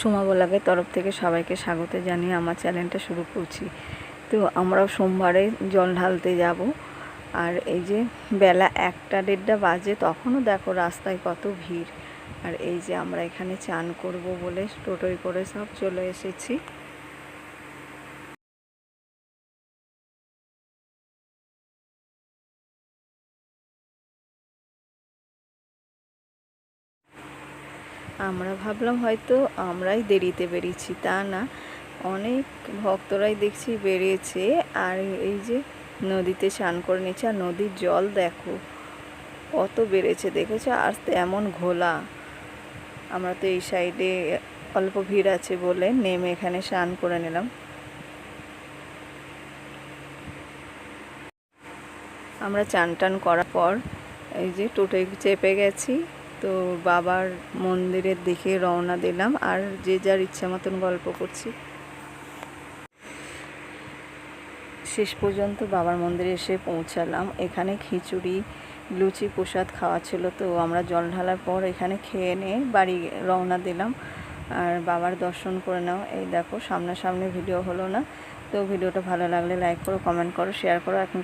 সোমা বলাগের তরফ থেকে সবাইকে স্বাগত জানিয়ে আমার চ্যানেলটা শুরু করছি। তো আমরাও সোমবারে জল ঢালতে যাব। আর এই যে বেলা একটা দেড়টা বাজে, তখনও দেখো রাস্তায় কত ভিড়। আর এই যে আমরা এখানে চান করব বলে টোটোয় করে সব চলে এসেছি। আমরা ভাবলাম হয়তো আমরাই দেরিতে বেরিয়েছি, তা না। অনেক ভক্তরাই দেখছি বেরিয়েছে আর এই যে নদীতে স্নান করে নিচ্ছে, আর নদীর জল দেখো কত বেড়েছে, দেখেছ? আর এমন ঘোলা। আমরা তো এই সাইডে অল্প ভিড় আছে বলে নেমে এখানে স্নান করে নিলাম। আমরা চান টান করার পর এই যে টোটোয় চেপে গেছি। তো বাবার মন্দিরের দিকে রওনা দিলাম আর যে যার ইচ্ছা মতন গল্প করছি। শেষ পর্যন্ত বাবার মন্দিরে এসে পৌঁছালাম। এখানে খিচুড়ি, লুচি প্রসাদ খাওয়া ছিল তো আমরা জল ঢালার পর এখানে খেয়ে নিয়ে বাড়ি রওনা দিলাম। আর বাবার দর্শন করে নাও। এই দেখো, সামনাসামনি ভিডিও হলো না। তো ভিডিওটা ভালো লাগলে লাইক করো কমেন্ট করো শেয়ার করো। এখন